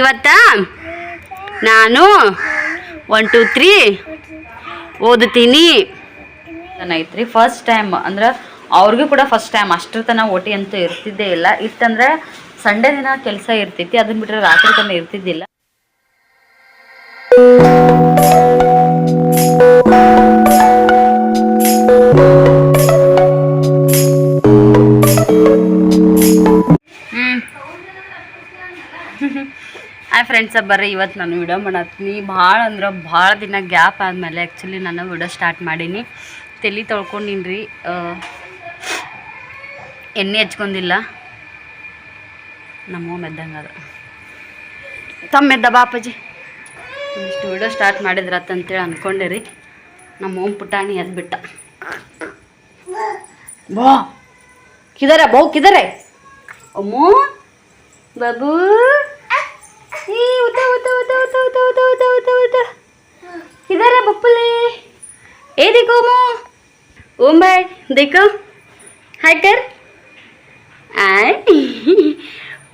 ಇವತ್ತ ನಾನು one two three ಓದುತ್ತೀನಿ. ಐತ್ರಿ ಫಸ್ಟ್ ಟೈಮ್ ಅಂದ್ರೆ ಅವ್ರಿಗೂ ಕೂಡ ಫಸ್ಟ್ ಟೈಮ್ ಅಷ್ಟರ ತನಕ ಓಟಿ ಅಂತೂ ಇರ್ತಿದ್ದೇ ಇಲ್ಲ. ಇತ್ತಂದ್ರೆ ಸಂಡೇ ದಿನ ಕೆಲಸ ಇರ್ತೈತಿ ಅದನ್ನ ಬಿಟ್ಟರೆ ರಾತ್ರಿ ತನಕ ಇರ್ತಿದ್ದಿಲ್ಲ. ಫ್ರೆಂಡ್ಸ ಬರ್ರಿ ಇವತ್ತು ನಾನು ವಿಡಿಯೋ ಮಾಡತ್ತೀನಿ. ಭಾಳ ಅಂದ್ರೆ ಭಾಳ ದಿನ ಗ್ಯಾಪ್ ಆದಮೇಲೆ ಆ್ಯಕ್ಚುಲಿ ನಾನು ವಿಡಿಯೋ ಸ್ಟಾರ್ಟ್ ಮಾಡೀನಿ. ತಲೆ ತೊಳ್ಕೊಂಡಿನಿ ರೀ ಎಣ್ಣೆ ಹಚ್ಕೊಂಡಿಲ್ಲ. ನಮ್ಮ ಮೆದ್ದಂಗೆ ಅದ. ತಮ್ಮ ಎದ್ದ ಬಾಪಾಜಿ ಇಷ್ಟು ವಿಡಿಯೋ ಸ್ಟಾರ್ಟ್ ಮಾಡಿದ್ರತ್ತಂತೇಳಿ ಅಂದ್ಕೊಂಡೆ ರೀ ನಮ್ಮ ಓಮ್ ಪುಟಾಣಿ ಎದ್ಬಿಟ್ಟ ಬಾ. ಕಿದಾರೆ ಬಾವು ಕಿದಾರೆ. ಅಮ್ಮ ಬಾಬು इधर है पप्पले ए देखो मो ओम भाई देखो हाय कर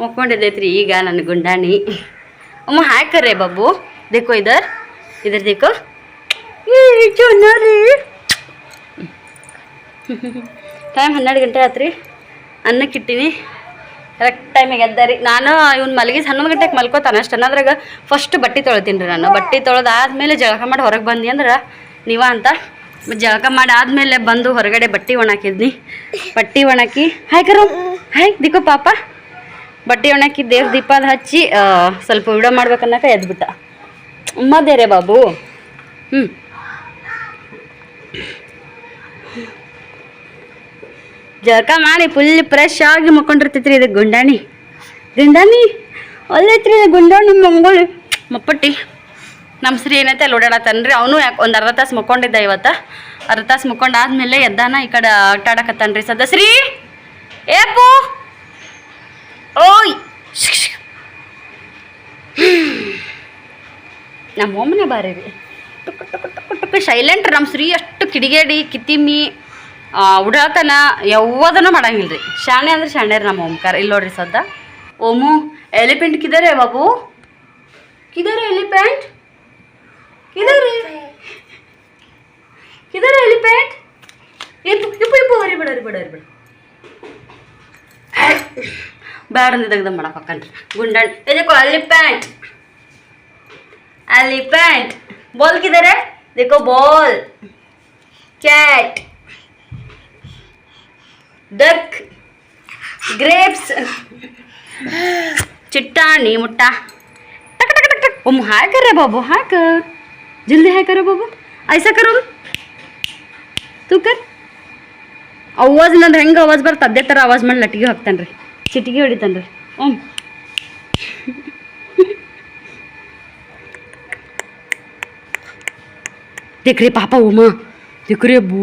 मुक्ಕೊಂಡಿದ್ದೈತ್ರಿ ಈಗ ನನ್ನ ಗುಂಡಾಣಿ ಅಮ್ಮ ಹಾಕರ್ರೆ ಬಾಬು ದೇಕೋ ಇದರ್ ಇದರ್ ದೇಕೋ ಟೈಮ್ ಹನ್ನೆರಡು ಗಂಟೆ ಆತ್ರಿ ಅನ್ನಕ್ಕಿಟ್ಟಿನಿ ಕರೆಕ್ಟ್ ಟೈಮಿಗೆ ಎದ್ದಾರಿ ನಾನು ಇವ್ನು ಮಲಗಿಸ್ ಹನ್ನೊಂದು ಗಂಟೆಗೆ ಮಲ್ಕೋತಾನೆ ಅಷ್ಟು ಅನ್ನೋದ್ರಾಗ ಫಸ್ಟ್ ಬಟ್ಟೆ ತೊಳಿತೀನಿ ರೀ ನಾನು. ಬಟ್ಟೆ ತೊಳೆದಾದ್ಮೇಲೆ ಜಳಕ ಮಾಡಿ ಹೊರಗೆ ಬಂದಿ ಅಂದ್ರೆ ನೀವ ಅಂತ. ಜಳಕ ಮಾಡಿ ಆದಮೇಲೆ ಬಂದು ಹೊರಗಡೆ ಬಟ್ಟೆ ಒಣಾಕಿದ್ನಿ. ಬಟ್ಟೆ ಒಣಾಕಿ ಹಾಯ್ ಕರು ಹಾಯ್ ದಿಕ್ಕು ಪಾಪ. ಬಟ್ಟೆ ಒಣಾಕಿ ದೇವ್ರ ಅದು ಹಚ್ಚಿ ಸ್ವಲ್ಪ ವಿಡಿಯೋ ಮಾಡ್ಬೇಕನ್ನಕ ಎದ್ಬಿಟ್ಟ. ಉಮ್ಮದೇ ರೇ ಬಾಬು. ಹ್ಞೂ ಜಳಕ ಮಾಡಿ ಫುಲ್ ಫ್ರೆಶ್ ಆಗಿ ಮಕ್ಕೊಂಡಿರ್ತೈತ್ರಿ ಇದು ಗುಂಡಾಣಿ. ಗುಂಡಾಣಿ? ಅಲ್ಲೈತ್ರಿ ಇದು ಗುಂಡಾಣಿ ಮಂಗೋಳಿ ಮಪ್ಪಟ್ಟಿ ನಮ್ಮ ಶ್ರೀ ಏನೈತೆ ಅಲ್ಲಿ ಓಡಾಡತ್ತಾನ್ರಿ ಅವನು ಯಾಕೆ ಒಂದು ಅರ್ಧ ತಾಸು ಮಕ್ಕೊಂಡಿದ್ದ ಇವತ್ತು? ಅರ್ಧ ತಾಸು ಮಕ್ಕೊಂಡಾದ್ಮೇಲೆ ಎದ್ದಾನ ಈ ಕಡೆ ಆಟ ಆಡಕತ್ತಾನ್ರಿ ಸದಸ್ರಿ ಏಪು ಓಯ್. ನಮ್ಮ ಒಮ್ಮನೆ ಬಾರಿ ರೀ ಟುಕ್ ಟುಕ್ ಟುಕ್ ಟುಕ್ ಸೈಲೆಂಟ್ ನಮ್ಮ ಶ್ರೀ ಅಷ್ಟು ಕಿಡಿಗೇಡಿ ಕಿತ್ತಿಮ್ಮಿ ಆ, ಉಡಾತನ ಯಾವ್ದನ್ನು ಮಾಡಂಗಿಲ್ಲ ರೀ ಶಾಣೆ ಅಂದ್ರೆ ಶಾಣೆ ರೀ ನಮ್ಮ ಓಂಕಾರ ಇಲ್ಲಿ ನೋಡ್ರಿ ಸದ್ದ ಓಮು ಎಲಿಫೆಂಟ್ ಕಿದಾರೆ ಬಾಬು ಕಿದಾರೆ ಎಲಿಫೆಂಟ್ ಕಿದಾರೆ ಕಿದಾರೆ ಎಲಿಫೆಂಟ್ ಇಪ್ಪು ಇಪ್ಪು ಇಪ್ಪು ಹರಿ ಬಿಡ ಹರಿ ಬಿಡ ಹರಿ ಬಿಡ ಬ್ಯಾಡ ಅಂದ್ರೆ ತೆಗ್ದ ಮಾಡಕ್ ಹಾಕನ್ರಿ ಗುಂಡಣ್ಣ ಇದಕ್ಕೋ ಎಲಿಫೆಂಟ್ एलिफेंट बॉल किधर है देखो बॉल कैट डक ग्रेप्स चिट्टानी मुट्टा टक टक टक टक ओम हाय कर रहे बाबू हाय कर जल्दी हाय करो बाबू ऐसा करो तू कर ಅವಾಜ್ ನಂದು ಹೆಂಗೆ ಅವಾಜ್ ಬರುತ್ತೆ ಅದೇ ಥರ ಅವಾಜ್ ಮಾಡಿ ಲಟ್ಟಿಗೆ ಹಾಕ್ತಾನೆ ರೀ ಚಿಟಿಗೆ ಹೊಡಿತಾನೆ ರೀ ಓಮ್ देख रे पापा उमा देख रे बू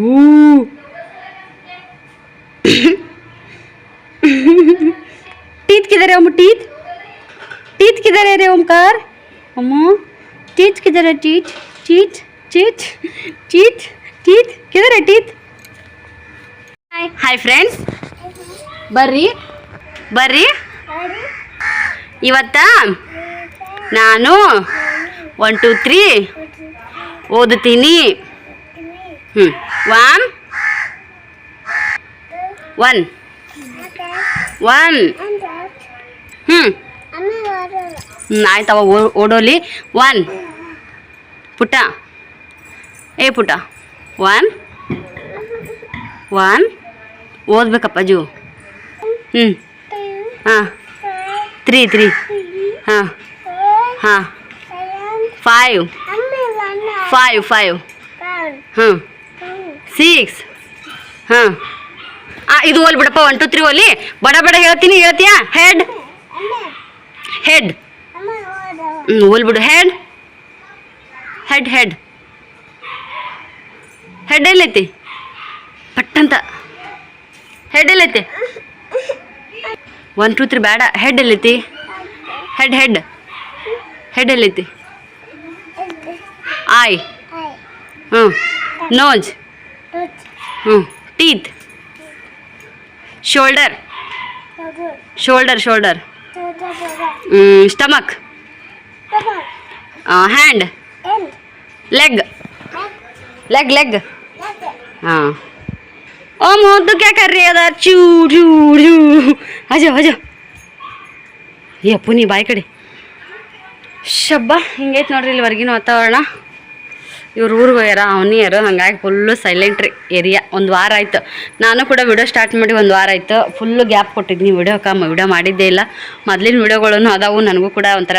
टीथ किधर है ओम टीथ टीथ किधर है रे ओमकार अम्मो टीथ किधर है teeth teeth teeth teeth teeth किधर है टीथ ಹಾಯ್ ಹಾಯ್ ಫ್ರೆಂಡ್ಸ್ ಬರ್ರಿ ಬರ್ರಿ ಇವತ್ತ ನಾನು ಒನ್ ಟು ತ್ರೀ ಓದುತ್ತೀನಿ ಹ್ಞೂ ವಾಮ್ ಒನ್ ಒನ್ ಹ್ಞೂ ಹ್ಞೂ ಆಯ್ತವ ಓಡೋಲಿ. ಒನ್ ಪುಟ. ಏ ಪುಟ. ಒನ್ ಒನ್ ಓದ್ಬೇಕಪ್ಪ ಜೂ. ಹ್ಞೂ ಹಾಂ. ತ್ರೀ ತ್ರೀ ಹಾಂ. ಹಾಂ. ಫೈವ್ ಫೈವ್ ಫೈವ್ ಹಾಂ ಸಿಕ್ಸ್ ಹಾಂ ಆ ಇದು ಓಲ್ ಬಿಡಪ್ಪ ಒನ್ ಟು ತ್ರೀ ಓಲಿ ಬಡ ಬಡ ಹೇಳ್ತೀನಿ ಹೇಳ್ತೀಯಾ? ಹೆಡ್ ಹೆಡ್ ಹ್ಞೂ ಓಲ್ ಬಿಡು. ಹೆಡ್ ಹೆಡ್ ಹೆಡ್ ಹೆಡ್ ಎಲ್ಲೈತಿ? ಪಟ್ಟಂತ. ಹೆಡ್ ಎಲ್ಲೈತಿ? ಒನ್ ಟು ತ್ರೀ ಬೇಡ. ಹೆಡ್ ಎಲ್ಲೈತಿ? ಹೆಡ್ ಹೆಡ್ ಹೆಡ್ ಎಲ್ಲೈತಿ? ಆಯ್ ಹ್ಞೂ ನೋಜ್ ಹ್ಞೂ teeth shoulder shoulder shoulder stomach hand leg leg leg हाँ ओ मोह तो क्या कर रही है अदा चू चू चू आ जाओ आ जाओ ಈ ಅಪ್ಪು ನೀ ಬಾಯಿ ಕಡೆ ಶಬ್ಬ ಹಿಂಗೈತೆ ನೋಡ್ರಿ ಇಲ್ಲಿ ಹೊರಗಿನ ವಾತಾವರಣ ಇವ್ರು ಊರಿಗೆ ಹೋಗ್ಯಾರ, ಅವನೇ ಹಂಗಾಗಿ ಫುಲ್ಲು ಸೈಲೆಂಟ್ ಏರಿಯಾ ಒಂದು ವಾರ ಆಯಿತು. ನಾನು ಕೂಡ ವಿಡಿಯೋ ಸ್ಟಾರ್ಟ್ ಮಾಡಿ ಒಂದು ವಾರ ಆಯಿತು. ಫುಲ್ಲು ಗ್ಯಾಪ್ ಕೊಟ್ಟಿದ್ನಿ ವಿಡಿಯೋ ಕಮ್ಮ ವಿಡಿಯೋ ಮಾಡಿದ್ದೇ ಇಲ್ಲ. ಮೊದಲಿನ ವಿಡಿಯೋಗಳನ್ನು ಅದಾವು, ನನಗೂ ಕೂಡ ಒಂಥರ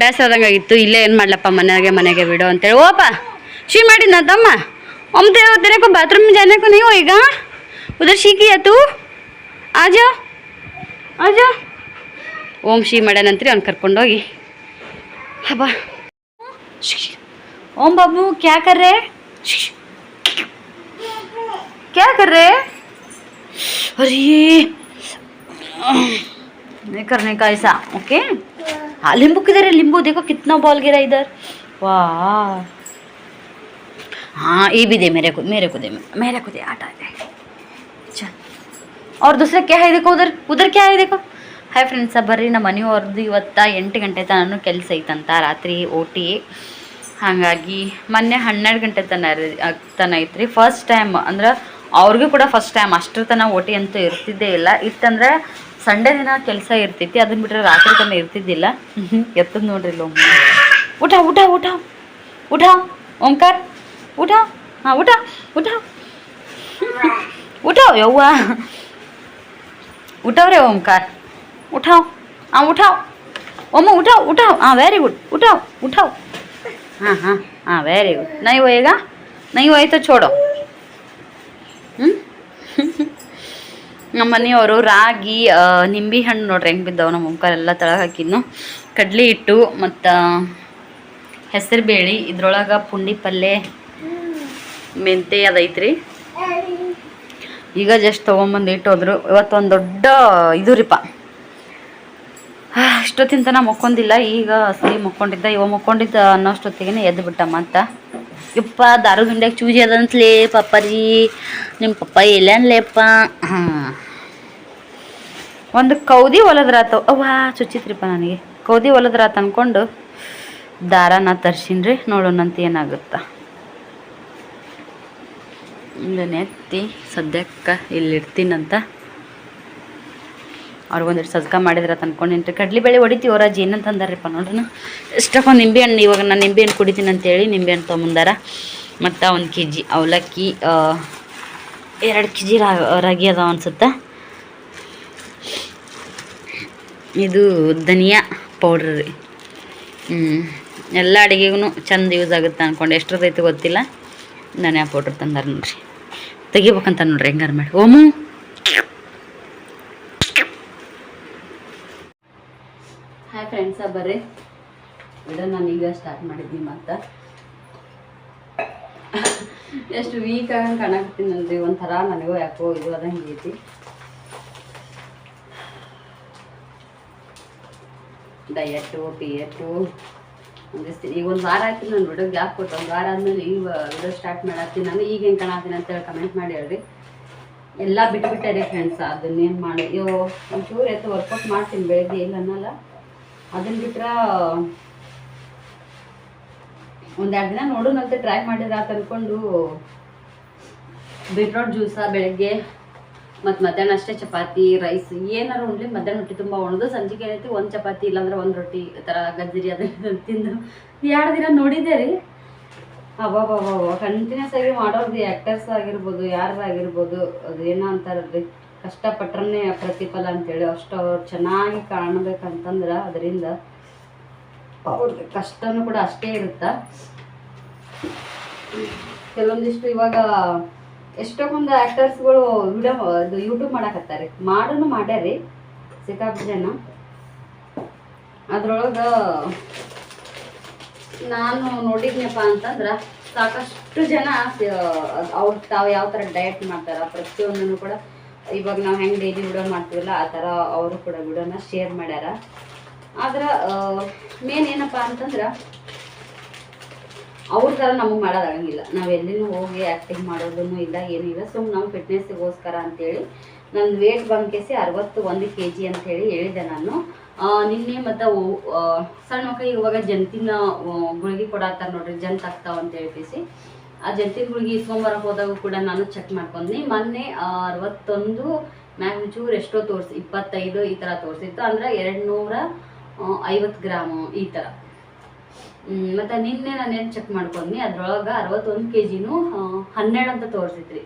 ಬೇಸರದಂಗೆ ಆಗಿತ್ತು. ಇಲ್ಲೇ ಏನು ಮಾಡ್ಲಪ್ಪ ಮನೆಗೆ ಮನೆಗೆ ವಿಡಿಯೋ ಅಂತೇಳಿ. ಓಪ, ಶೀ ನಾ ತಮ್ಮ. ಒಮ್ಮೆ ಉದರಕ್ಕೂ ಬಾತ್ರೂಮ್ ಜಾನಕ್ಕೂ ನೀವು ಈಗ? ಉದರ್ ಶೀಕಿಯ ಆಯ್ತು ಆಜ ಆಜ. ಓಂ ಶೀ ಮಾಡ್ಯಾನಂತ್ರಿ ಅವ್ನು ಕರ್ಕೊಂಡೋಗಿ ಹಬ್ಬ. ओम बाबू क्या कर रहे क्या कर रहे अरे नहीं करने का ऐसा ओके हाँ लींबू किधर है लींबू देखो कितना बॉल गिरा इधर वाह हाँ ये भी दे मेरे को मेरे को दे मेरे को दे आटा दे चल और दूसरा क्या है देखो उधर उधर क्या है देखो ಹಾಯ್ ಫ್ರೆಂಡ್ಸ ಬರ್ರಿ ನಮ್ಮ ಮನೆಯವ್ರದ್ದು ಇವತ್ತು ಎಂಟು ಗಂಟೆ ತನಕ ಕೆಲಸ ಐತಂತ ರಾತ್ರಿ ಓಟಿ ಹಾಗಾಗಿ ಮೊನ್ನೆ ಹನ್ನೆರಡು ಗಂಟೆ ತನ ತನ ಐತ್ರಿ. ಫಸ್ಟ್ ಟೈಮ್ ಅಂದ್ರೆ ಅವ್ರಿಗೂ ಕೂಡ ಫಸ್ಟ್ ಟೈಮ್ ಅಷ್ಟರ ತನ ಓಟಿ ಅಂತೂ ಇರ್ತಿದ್ದೇ ಇಲ್ಲ. ಇತ್ತಂದ್ರೆ ಸಂಡೇ ದಿನ ಕೆಲಸ ಇರ್ತೈತಿ ಅದನ್ನ ಬಿಟ್ಟರೆ ರಾತ್ರಿ ತನಕ ಇರ್ತಿದ್ದಿಲ್ಲ. ಎತ್ತದ್ ನೋಡ್ರಿ ಇಲ್ಲ ಊಟ ಊಟ ಊಟ. ಊಟ, ಓಂಕಾರ್. ಊಟ, ಹಾಂ, ಊಟ ಊಟ. ಊಟ, ಯವ್ವ. ಊಟವ್ರೆ ಓಂಕಾರ. ಊಟ ಹಾಂ ಊಟ. ಒಮ್ಮ ಊಟ ಊಟ. ಹಾಂ ವೆರಿ ಗುಡ್ ಊಟ ಊಟ. हाँ हाँ हाँ वेरी गुड नहीं होएगा नहीं होए तो छोड़ो ಹ್ಞೂ ನಮ್ಮ ಮನೆಯವರು ರಾಗಿ ಆ, ನಿಂಬೆ ಹಣ್ಣು ನೋಡ್ರಿ ಹೆಂಗೆ ಬಿದ್ದಾವೆ ನಮ್ಮ ಓಂಕಾರ ತಳಗ ಹಾಕಿದ್ನು ಕಡ್ಲಿ ಹಿಟ್ಟು ಮತ್ತು ಹೆಸರು ಬೇಳೆ ಇದ್ರೊಳಗೆ ಪುಂಡಿ ಪಲ್ಯ ಮೆಂತೆ ಅದೈತ್ರಿ ಈಗ ಜಸ್ಟ್ ತೊಗೊಂಬಂದು ಇಟ್ಟೋದ್ರು ಇವತ್ತೊಂದು ದೊಡ್ಡ ಇದು ರೀಪ ಇಷ್ಟೊತ್ತಿನ ನಾ ಮಕ್ಕೊಂಡಿಲ್ಲ ಈಗ ಸರಿ ಮಕ್ಕೊಂಡಿದ್ದ, ಇವ ಮಕ್ಕೊಂಡಿದ್ದ ಅನ್ನೋಷ್ಟೊತ್ತಿಗೆ ಎದ್ದು ಬಿಟ್ಟ ಅಂತ. ಯಪ್ಪ, ದಾರು ಹಿಂಡ್ಯಾಗ ಚೂಜಿ ಅದಂತಲೆ ರೀ. ನಿಮ್ಮ ಪಪ್ಪ ಎಲ್ಲನ್ಲೇಪ್ಪ ಹಾಂ. ಒಂದು ಕೌದಿ ಹೊಲದ್ರಾತು ಅವ್ವಾ, ಚುಚ್ಚಿತ್ರಿಪ್ಪ ನನಗೆ. ಕೌದಿ ಹೊಲದ್ರಾತ ಅನ್ಕೊಂಡು ತರ್ಸೀನಿ ತರ್ಸಿನ್ರಿ ನೋಡೋಣಂತ ಏನಾಗುತ್ತಾ. ಇದನ್ನೆತ್ತಿ ಸದ್ಯಕ್ಕೆ ಇಲ್ಲಿ ಇಡ್ತೀನಂತ ಅವ್ರಿಗೊಂದಿಟ್ಟು ಸಜ್ಕ ಮಾಡಿದ್ರೆ ಕಡ್ಲಿ ಬೇಳೆ ಹೊಡಿತೀವಿ ಅವರಾಜ್ ಏನಂತ ಅಂದಾರಪ್ಪ ನೋಡ್ರಿ ಎಷ್ಟಕ್ಕೊಂದು ನಿಂಬೆ ಹಣ್ಣು, ಇವಾಗ ನಾನು ನಿಂಬೆ ಹಣ್ಣು ಕುಡಿತೀನಿ ಅಂತೇಳಿ ನಿಂಬೆ ಹಣ್ಣು ತೊಗೊಂಬಂದಾರ ಮತ್ತು ಒಂದು ಕೆ ಜಿ ಅವಲಕ್ಕಿ ಎರಡು ಕೆ ಜಿ ರಾಗಿ ಅದಾವ ಅನ್ಸುತ್ತೆ. ಇದು ಧನಿಯಾ ಪೌಡ್ರ್ ರೀ. ಹ್ಞೂ ಎಲ್ಲ ಅಡುಗೆಗೂ ಚಂದ ಯೂಸ್ ಆಗುತ್ತೆ ಅಂದ್ಕೊಂಡು ಎಷ್ಟರದೈತೆ ಗೊತ್ತಿಲ್ಲ. ಧನಿಯಾ ಪೌಡ್ರ್ ತಂದಾರ ನೋಡ್ರಿ. ತೆಗಿಬೇಕಂತ ನೋಡ್ರಿ, ಹೆಂಗಾರು ಮಾಡಿ. ಓಮು ಹಾಯ್ ಫ್ರೆಂಡ್ಸ ಬರ್ರಿ. ವಿಡಿಯೋ ನಾನು ಈಗ ಸ್ಟಾರ್ಟ್ ಮಾಡಿದ್ನಿ ಮತ್ತೆ ಎಷ್ಟು ವೀಕ್ ಆಗಂಗೆ ಕಾಣಕತ್ತೀನಲ್ರಿ, ಒಂಥರ ನನಗೂ ಯಾಕೋ ಇದು ಅದಂಗೆ ಐತಿ. ಡಯಟು ಪಿಯಟು ಅಂದಿಸ್ತೀನಿ ಈಗ ಒಂದು ವಾರ ಆಯ್ತು ನಾನು ವಿಡಿಯೋ ಗ್ಯಾಪ್ ಕೊಟ್ಟು? ಒಂದು ವಾರ ಆದ್ಮೇಲೆ ಈಗ ವಿಡಿಯೋ ಸ್ಟಾರ್ಟ್ ಮಾಡತ್ತೀನಿ. ನಾನು ಈಗ ಹೆಂಗೆ ಅಂತ ಹೇಳಿ ಕಮೆಂಟ್ ಮಾಡಿ ಹೇಳ್ರಿ. ಎಲ್ಲ ರೀ ಫ್ರೆಂಡ್ಸ್ ಅದನ್ನೇನು ಮಾಡಿ. ಅಯ್ಯೋ, ಒಂಚೂರು ಎತ್ತು ವರ್ಕೌಟ್ ಮಾಡ್ತೀನಿ, ಬೆಳಗ್ಗೆ ಇಲ್ಲ ಅನ್ನಲ್ಲ. ಅದನ್ನ ಬಿಟ್ರೆ ಒಂದೆರಡು ದಿನ ನೋಡೋಣಂತೆ ಟ್ರೈ ಮಾಡಿದ್ರೆ ಆತ ಅಂದ್ಕೊಂಡು ಬೀಟ್ರೋಟ್ ಜ್ಯೂಸ ಬೆಳಗ್ಗೆ, ಮತ್ತು ಮಧ್ಯಾಹ್ನ ಅಷ್ಟೇ ಚಪಾತಿ ರೈಸ್ ಏನಾರು ಉಣ್ಲಿ ಮಧ್ಯಾಹ್ನ ರೊಟ್ಟಿ ತುಂಬ ಒಣದು ಸಂಜೆಗೆ ಏನೈತಿ ಒಂದು ಚಪಾತಿ, ಇಲ್ಲಾಂದ್ರೆ ಒಂದು ರೊಟ್ಟಿ ಈ ಥರ ಗಜ್ಜರಿ ಅದನ್ನ ತಿಂದು. ಎರಡು ದಿನ ನೋಡಿದ್ದೆ ರೀ. ಅಬ್ಬಬ್ಬಬ್ಬ ಕಂಟಿನ್ಯೂಸ್ ಆಗಿ ಮಾಡೋರ್ದು ಆ್ಯಕ್ಟರ್ಸ್ ಆಗಿರ್ಬೋದು ಯಾರಾಗಿರ್ಬೋದು ಅದು ಏನೋ ಅಂತಾರಲ್ರಿ. ಕಷ್ಟಪಟ್ರೇ ಪ್ರತಿಫಲ ಅಂತೇಳಿ ಅಷ್ಟು ಅವ್ರು ಚೆನ್ನಾಗಿ ಕಾಣಬೇಕಂತಂದ್ರೆ ಅದರಿಂದ ಅವ್ರದ್ದು ಕಷ್ಟನೂ ಕೂಡ ಅಷ್ಟೇ ಇರುತ್ತ. ಕೆಲವೊಂದಿಷ್ಟು ಇವಾಗ ಎಷ್ಟೊಂದು ಆ್ಯಕ್ಟರ್ಸ್ಗಳು ವಿಡಿಯೋ ಇದು ಯೂಟ್ಯೂಬ್ ಮಾಡಕತ್ತಾರೆ. ಮಾಡೋನು ಮಾಡ್ಯಾರಿ ಸಿಕ್ಕಾಪಟ್ಟೆ ಜನ ಅದ್ರೊಳಗೆ ನಾನು ನೋಡಿದ್ನಪ್ಪ ಅಂತಂದ್ರೆ ಸಾಕಷ್ಟು ಜನ ಅವ್ರು ತಾವು ಯಾವ ಥರ ಡಯಟ್ ಮಾಡ್ತಾರ ಪ್ರತಿಯೊಂದನ್ನು ಕೂಡ ಇವಾಗ ನಾವು ಹೆಂಗೆ ಡೈಲಿ ವಿಡಿಯೋ ಮಾಡ್ತೀವಲ್ಲ, ಆ ಥರ ಅವರು ಕೂಡ ವಿಡಿಯೋನ ಶೇರ್ ಮಾಡ್ಯಾರ. ಆದ್ರೆ ಮೇನ್ ಏನಪ್ಪ ಅಂತಂದ್ರೆ, ಅವ್ರ ಥರ ನಮಗೆ ಮಾಡೋದಾಗಂಗಿಲ್ಲ. ನಾವು ಎಲ್ಲಿನೂ ಹೋಗಿ ಆ್ಯಕ್ಟಿಂಗ್ ಮಾಡೋದನ್ನು ಇಲ್ಲ, ಏನೂ ಇಲ್ಲ. ಸುಮ್ಮನೆ ನಮ್ಮ ಫಿಟ್ನೆಸ್ಗೋಸ್ಕರ ಅಂತೇಳಿ ನನ್ನ ವೇಟ್ ಬಂಕೇಸಿ ಅರವತ್ತು ಒಂದು ಕೆ ಜಿ ಅಂತೇಳಿ ಹೇಳಿದೆ ನಾನು. ನಿನ್ನೆ ಮತ್ತು ಸಣ್ಣ ಮಕ್ಕಳಿಗೆ ಇವಾಗ ಜಂತಿನ ಗುಳಿಗೆ ಕೊಡತ್ತಾರ ನೋಡ್ರಿ, ಜಂತ್ ಆಗ್ತಾವ ಅಂತ ಹೇಳ್ತೀಸಿ ಆ ಜಂತಿನ ಗುಳಿಗೆ ಇಸ್ಕೊಂಬರಕ್ಕೆ ಹೋದಾಗ ಕೂಡ ನಾನು ಚೆಕ್ ಮಾಡ್ಕೊಂಡ್ನಿ. ಮೊನ್ನೆ ಅರವತ್ತೊಂದು ಮ್ಯಾಗ್ನಿಚೂರ್ ಚೂರು ಎಷ್ಟೋ ತೋರಿಸಿ, ಇಪ್ಪತ್ತೈದು ಈ ಥರ ತೋರಿಸಿತ್ತು. ಅಂದ್ರೆ ಎರಡು ನೂರ ಐವತ್ತು ಗ್ರಾಮು ಈ ಥರ ಮತ್ತು ನಿನ್ನೆ ನಾನು ಏನು ಚೆಕ್ ಮಾಡ್ಕೊಂಡ್ನಿ, ಅದ್ರೊಳಗೆ ಅರವತ್ತೊಂದು ಕೆ ಜಿನೂ ಹನ್ನೆರಡು ಅಂತ ತೋರಿಸಿತ್ರಿ.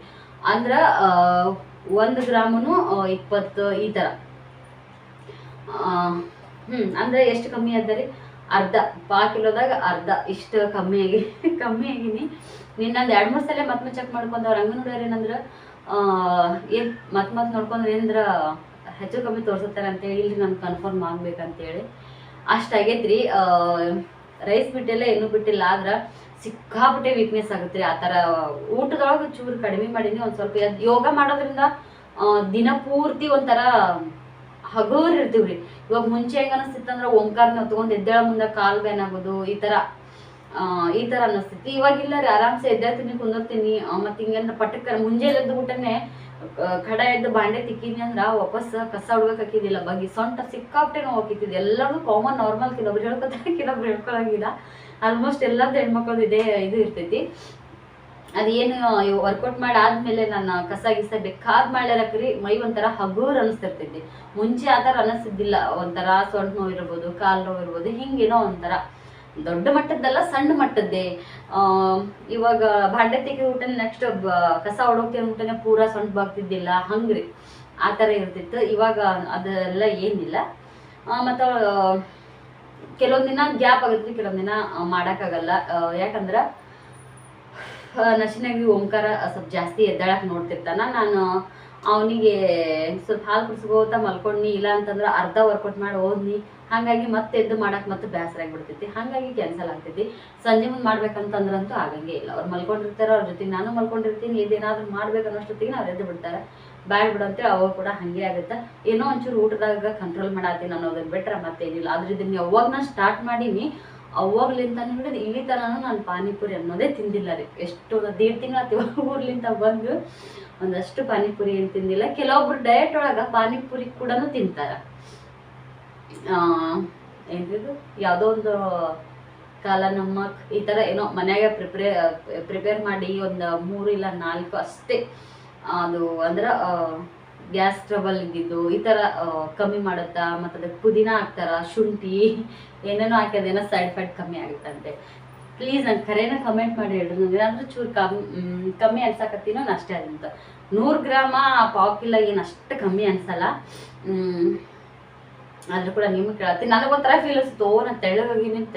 ಅಂದ್ರೆ ಒಂದು ಗ್ರಾಮನು ಇಪ್ಪತ್ತು ಈ ಥರ ಹ್ಞೂ ಅಂದ್ರೆ ಎಷ್ಟು ಕಮ್ಮಿ ಆದ್ದರಿ ಅರ್ಧ. ಪಾ ಕಿಲೋದಾಗ ಅರ್ಧ. ಇಷ್ಟು ಕಮ್ಮಿ ಆಗಿ ಕಮ್ಮಿ ಆಗೀನಿ ನಿನ್ನೊಂದು ಎರಡು ಮೂರು ಸಲ ಮತ್ತೆ ಚೆಕ್ ಮಾಡ್ಕೊಂಡವ್ರು ನೋಡ್ಯಾರ ಏನಂದ್ರೆ ಏನು ಮತ್ತೆ ಮತ್ ನೋಡ್ಕೊಂಡ್ರೆ ಏನಂದ್ರೆ ಹೆಚ್ಚು ಕಮ್ಮಿ ತೋರ್ಸತ್ತಾರೆ ಅಂತೇಳಿ ಇಲ್ಲಿ ನಮ್ಗೆ ಕನ್ಫರ್ಮ್ ಆಗ್ಬೇಕಂತೇಳಿ. ಅಷ್ಟಾಗೈತ್ರಿ ರೈಸ್ ಬಿಟ್ಟಿಲ್ಲ ಏನು ಬಿಟ್ಟಿಲ್ಲ ಆದ್ರೆ ಸಿಕ್ಕಾಪಟ್ಟೆ ವೀಕ್ನೆಸ್ ಆಗುತ್ತೆ ಆ ಥರ ಊಟದೊಳಗೆ ಚೂರು ಕಡಿಮೆ ಮಾಡೀನಿ ಒಂದು ಸ್ವಲ್ಪ. ಯೋಗ ಮಾಡೋದ್ರಿಂದ ದಿನ ಪೂರ್ತಿ ಒಂಥರ ಹಗುರ್ ಇರ್ತೀವಿ ರೀ ಇವಾಗ ಮುಂಚೆ ಹೆಂಗೆ ಅನಿಸ್ತಿತ್ತಂದ್ರೆ ನಾವು ತೊಗೊಂಡು ಎದ್ದೇಳ ಮುಂದೆ ಕಾಲು ಬೇನಾಗೋದು ಈ ಆ, ಈ ಥರ ಅನ್ನಿಸ್ತೈತಿ ಇವಾಗಿಲ್ಲ ರೀ, ಆರಾಮ್ಸೆ ಎದ್ದೇಳ್ತೀನಿ, ಕುಂದಿರ್ತೀನಿ. ಮತ್ತು ಹಿಂಗಂದ್ರೆ ಪಟಕ್ಕ ಮುಂಜಾನೆ ಎದ್ದು ಊಟನೇ ಕಡ ಎದ್ದು ಬಾಂಡೆ ತಿಕ್ಕಿನಿ ಅಂದ್ರ ವಾಪಸ್ ಕಸ ಹಾಕಿದ್ದಿಲ್ಲ. ಬಗ್ಗೆ ಸೊಂಟ ಸಿಕ್ಕಾಪ್ಟೆ ನೋವು ಹಾಕಿತ್ತಿದ್ದು ಎಲ್ಲರೂ ಕಾಮನ್ ನಾರ್ಮಲ್ ಕೆಲವೊಬ್ರು ಹೇಳ್ಕೊತಾರೆ, ಕೆಲವೊಬ್ರು ಹೇಳ್ಕೊಳಂಗಿಲ್ಲ. ಆಲ್ಮೋಸ್ಟ್ ಎಲ್ಲರದ್ದು ಹೆಣ್ಮಕ್ಳದ್ದು ಇದೇ, ಇದು ಇರ್ತೈತಿ. ಅದೇನು ವರ್ಕೌಟ್ ಮಾಡಿ ಆದ್ಮೇಲೆ ನಾನು ಕಸ ಗಿಸ ಬೇಕಾದ್ ಮಾಡ್ಯಾರಕ್ರಿ ಮೈ ಒಂಥರ ಹಗೂರ್ ಅನಿಸ್ತಿರ್ತೈತಿ ಮುಂಚೆ ಆ ಥರ ಅನಿಸ್ತಿದ್ದಿಲ್ಲ ಒಂಥರ ಸೊಂಟ ನೋವು ಇರ್ಬೋದು, ಕಾಲು ನೋವು ಇರ್ಬೋದು, ಹಿಂಗೇನೋ ಒಂಥರ. ದೊಡ್ಡ ಮಟ್ಟದ್ದಲ್ಲ ಸಣ್ಣ ಮಟ್ಟದ್ದೇ. ಇವಾಗ ಭಾಂಡೆ ತೆಗಿ ಊಟ ನೆಕ್ಸ್ಟ್ ಕಸ ಹೊಡೋಕೆ ಊಟನೇ ಪೂರ ಸಣ್ಣ ಬಾಗ್ತಿದ್ದಿಲ್ಲ, ಹಂಗ್ರಿ. ಆ ಥರ ಇರ್ತಿತ್ತು. ಇವಾಗ ಅದೆಲ್ಲ ಏನಿಲ್ಲ. ಮತ್ತು, ಕೆಲವೊಂದು ದಿನ ಗ್ಯಾಪ್ ಆಗುತ್ತೆ, ಕೆಲವೊಂದು ದಿನ ಮಾಡೋಕ್ಕಾಗಲ್ಲ. ಯಾಕಂದ್ರೆ ನಶಿನಾಗಿ ಓಂಕಾರ ಸ್ವಲ್ಪ ಜಾಸ್ತಿ ಎದ್ದಾಳಕ್ಕೆ ನೋಡ್ತಿರ್ತಾನ. ನಾನು ಅವನಿಗೆ ಸ್ವಲ್ಪ ಹಾಲು ಕುಡಿಸ್ಕೋತ ಮಲ್ಕೊಂಡ್ನಿ ಇಲ್ಲ ಅಂತಂದ್ರೆ ಅರ್ಧ ವರ್ಕೌಟ್ ಮಾಡಿ ಹೋದ್ನಿ ಹಾಗಾಗಿ ಮತ್ತೆ ಎದ್ದು ಮಾಡಕ್ ಮತ್ತೆ ಬೇಸರ ಆಗ್ಬಿಡ್ತೈತಿ. ಹಾಗಾಗಿ ಕ್ಯಾನ್ಸಲ್ ಆಗ್ತೈತಿ. ಸಂಜೆ ಮುಂದೆ ಮಾಡ್ಬೇಕಂತಂದ್ರಂತೂ ಆಗಂಗೆ ಇಲ್ಲ. ಅವ್ರು ಮಲ್ಕೊಂಡಿರ್ತಾರೆ ಅವ್ರ ಜೊತೆಗೆ ನಾನು ಮಲ್ಕೊಂಡಿರ್ತೀನಿ, ಇದೇನಾದ್ರೂ ಮಾಡ್ಬೇಕು ಅನ್ನೋಷ್ಟೊತ್ತಿಗೆ ಅವ್ರು ಎದ್ದು ಬಿಡ್ತಾರೆ. ಬ್ಯಾಡ್ ಬಿಡು ಅಂತೇಳಿ ಅವಾಗ ಕೂಡ ಹಂಗೆ ಆಗುತ್ತೆ. ಏನೋ ಒಂಚೂರು ಊಟದಾಗ ಕಂಟ್ರೋಲ್ ಮಾಡತ್ತೀನಿ ಅನ್ನೋದನ್ನ ಬಿಟ್ರೆ ಮತ್ತೇನಿಲ್ಲ. ಅದ್ರ ಇದನ್ನ ಯಾವಾಗ ನಾನು ಸ್ಟಾರ್ಟ್ ಮಾಡೀನಿ. ಅವಾಗ್ಲಿಂತ ಹಿಡಿದು ಇಲ್ಲಿ ತನಕ ನಾನು ಪಾನಿಪುರಿ ಅನ್ನೋದೇ ತಿಂದಿಲ್ಲ ರೀ. ಎಷ್ಟು ದೀಡ್ ತಿಂಗಳ ಊರ್ಲಿಂದ ಬಂದು ಒಂದಷ್ಟು ಪಾನಿಪುರಿ ಏನು ತಿಂದಿಲ್ಲ. ಕೆಲವೊಬ್ರು ಡಯಟ್ ಒಳಗೆ ಪಾನಿಪುರಿ ಕೂಡ ತಿಂತಾರ. ಏನಿದು? ಯಾವುದೋ ಒಂದು ಕಾಲ ನಮ್ಮಕ್ ಈ ಥರ ಏನೋ ಮನ್ಯಾಗ ಪ್ರಿಪೇರ್ ಪ್ರಿಪೇರ್ ಮಾಡಿ ಒಂದು ಮೂರು ಇಲ್ಲ ನಾಲ್ಕು ಅಷ್ಟೇ. ಅದು ಅಂದ್ರೆ ಗ್ಯಾಸ್ ಟ್ರಬಲ್ ಇದ್ದಿದ್ದು, ಈ ಥರ ಕಮ್ಮಿ ಮಾಡುತ್ತಾ ಮತ್ತು ಅದಕ್ಕೆ ಪುದೀನ ಹಾಕ್ತಾರ, ಶುಂಠಿ, ಏನೇನೋ ಹಾಕೋದೇನೋ ಸೈಡ್ ಎಫೆಕ್ಟ್ ಕಮ್ಮಿ ಆಗುತ್ತಂತೆ. ಪ್ಲೀಸ್ ನಂಗೆ ಕರೆನ ಕಮೆಂಟ್ ಮಾಡಿ ಹೇಳ್ರಿ. ನನಗೆ ಅಂದ್ರೆ ಚೂರು ಕಮ್ಮಿ ಕಮ್ಮಿ ಅನ್ಸಕತ್ತೀನೋ ನಾನು ಅಷ್ಟೇ ಅದಂತ ನೂರು ಗ್ರಾಮ ಪಾವ್ ಕಿಲೋ ಏನು ಅಷ್ಟು ಕಮ್ಮಿ ಅನ್ಸಲ್ಲ. ಆದ್ರೂ ಕೂಡ ನಿಮ್ಗೆ ಕೇಳತ್ತೀನಿ ನನಗೊಂಥರ ಫೀಲ್ ಅನಿಸ್ತು ಓ, ನಾನು ತೆಳ್ಳಗಾಗಿನಿ ಏನಂತ